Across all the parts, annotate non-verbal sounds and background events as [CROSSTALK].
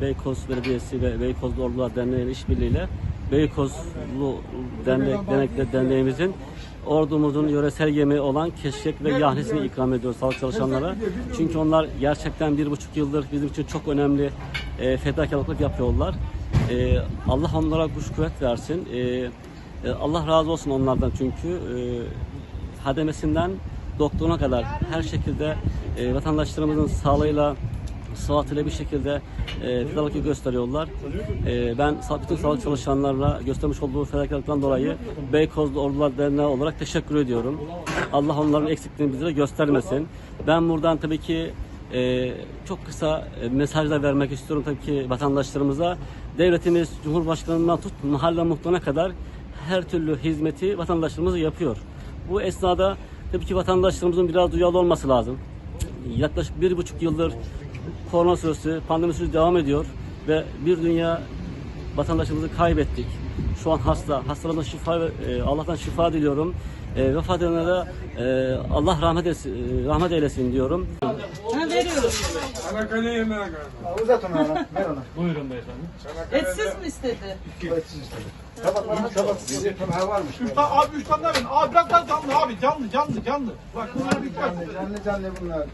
Beykoz Belediyesi ve Beykozlu Ordular Derneği işbirliğiyle Beykozlu Dernek, Dernekler Derneğimizin ordumuzun yöresel yemeği olan keşkek ve yahnisini ikram ediyoruz sağlık çalışanlara. Çünkü onlar gerçekten bir buçuk yıldır bizim için çok önemli e, fedakarlıklar yapıyorlar. E, Allah onlara güç kuvvet versin. E, e, Allah razı olsun onlardan çünkü e, hademesinden doktoruna kadar her şekilde e, vatandaşlarımızın sağlığıyla sıhhatile bir şekilde e, fedakarlık gösteriyorlar. E, ben bütün sağlık çalışanlarına göstermiş olduğu fedakarlıktan dolayı Beykozlu Ordular Derneği olarak teşekkür ediyorum. Allah onların eksikliğini bize göstermesin. Ben buradan tabii ki e, çok kısa e, mesajlar vermek istiyorum tabii ki vatandaşlarımıza. Devletimiz Cumhurbaşkanından tut mahalle muhtarına kadar her türlü hizmeti vatandaşlarımız yapıyor. Bu esnada tabii ki vatandaşlarımızın biraz duyarlı olması lazım yaklaşık bir buçuk yıldır korona süresi, pandemi süresi devam ediyor ve bir dünya vatandaşımızı kaybettik. Şu an hasta. Hastalarına şifa, e, Allah'tan şifa diliyorum. E, vefat edenlere e, Allah rahmet eylesin, e, rahmet eylesin diyorum. Çanakkale yemeğe galiba. Uzat onu ona, ver ona. Buyurun beyefendi. Etsiz mi istedi? Etsiz istedi. Tabaklarını tabak. Ha varmış. Üç tane, abi üç tane verin. Abi biraz daha canlı abi. Canlı canlı canlı. Bak bunlar bir tane. Canlı canlı canlı bunlar.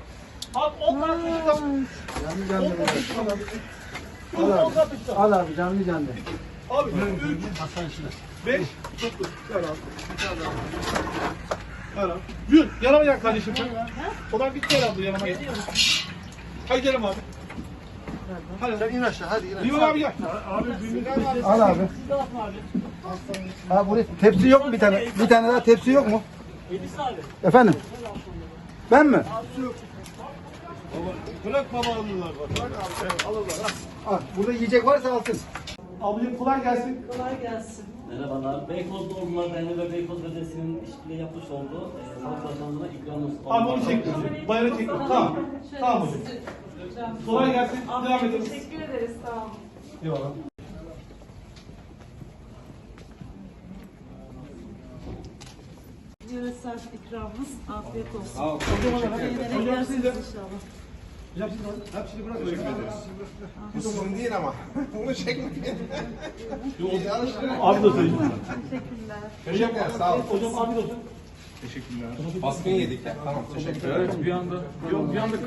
Abi on tane üç tane. Canlı canlı Al abi. Al abi canlı canlı. Abi üç. Beş. Dokuz. Ver abi. Ver abi. Yürü. Yanıma gel kardeşim. Olan bitti herhalde yanıma gel. Hadi gelin abi. Hadi. Sen in aşağı hadi in Liman aşağı. abi gel. Al abi. Ha buraya tepsi yok mu bir tane? Bir tane daha tepsi yok mu? Efendim? Ben mi? Bırak baba alırlar bak. Alırlar. Al. Burada yiyecek varsa alsın. Ablacığım kolay gelsin. Kolay gelsin. Merhabalar. Beykozlu Ordular Derneği ve Beykoz Belediyesi'nin işbirliği yapmış olduğu e, sağlık çalışanlarına ikramımız Abi onu çek. Bayrağı çek. Tamam. Tamam hocam. Kolay gelsin. Devam edelim. Teşekkür ederiz. Sağ olun. Eyvallah. Yöresel ikramımız afiyet olsun. Hocam Beğenerek yersiniz siz de. inşallah. Hocam siz de. Hepsini bırak. Teşekkür ederiz. Bu sizin değil ama. [LAUGHS] Bunu çekmeyin. Abi de söyleyeyim. Teşekkürler. Teşekkürler. Sağ olun. Hocam abi de olsun. Baskın yedik ya. Tamam teşekkür ederim. Bir anda, bir anda